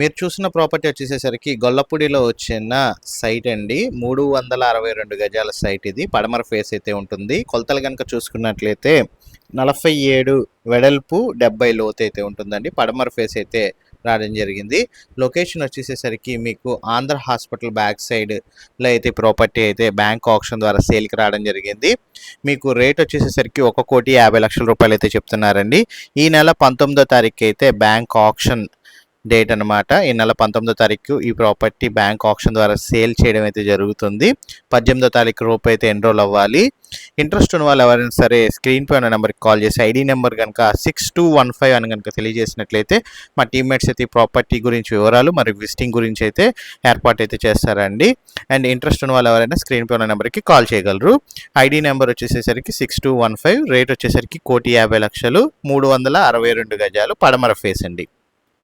మీరు చూసిన ప్రాపర్టీ వచ్చేసేసరికి గొల్లపూడిలో వచ్చిన సైట్ అండి. మూడు వందల అరవై రెండు గజాల సైట్ ఇది. పడమర ఫేస్ అయితే ఉంటుంది. కొలతలు కనుక చూసుకున్నట్లయితే నలభై ఏడు వెడల్పు డెబ్బై లోతు అయితే ఉంటుందండి. పడమర ఫేస్ అయితే రావడం జరిగింది. లొకేషన్ వచ్చేసేసరికి మీకు ఆంధ్ర హాస్పిటల్ బ్యాక్ సైడ్లో అయితే ప్రాపర్టీ అయితే బ్యాంక్ ఆప్షన్ ద్వారా సేల్కి రావడం జరిగింది. మీకు రేట్ వచ్చేసేసరికి ఒక కోటి యాభై లక్షల రూపాయలు అయితే చెప్తున్నారండి. ఈ నెల పంతొమ్మిదో తారీఖు అయితే బ్యాంక్ ఆప్షన్ డేట్ అనమాట ఈ నెల పంతొమ్మిదో తారీఖు ఈ ప్రాపర్టీ బ్యాంక్ ఆప్షన్ ద్వారా సేల్ చేయడం అయితే జరుగుతుంది. పద్దెనిమిదో తారీఖు రూపు అయితే ఎన్రోల్ అవ్వాలి. ఇంట్రెస్ట్ ఉన్న వాళ్ళు ఎవరైనా సరే స్క్రీన్ పై ఉన్న నెంబర్కి కాల్ చేసి ఐడి నెంబర్ కనుక సిక్స్ టూ వన్ ఫైవ్ అని కనుక తెలియజేసినట్లయితే మా టీమ్మేట్స్ అయితే ఈ ప్రాపర్టీ గురించి వివరాలు మరియు విజిటింగ్ గురించి అయితే ఏర్పాటు అయితే చేస్తారండి. అండ్ ఇంట్రెస్ట్ ఉన్న వాళ్ళు ఎవరైనా స్క్రీన్ పై ఉన్న నెంబర్కి కాల్ చేయగలరు. ID number వచ్చేసేసరికి six two one five rate వచ్చేసరికి కోటి యాభై లక్షలు మూడు వందల అరవై రెండు గజాలు పడమర ఫేస్ అండి.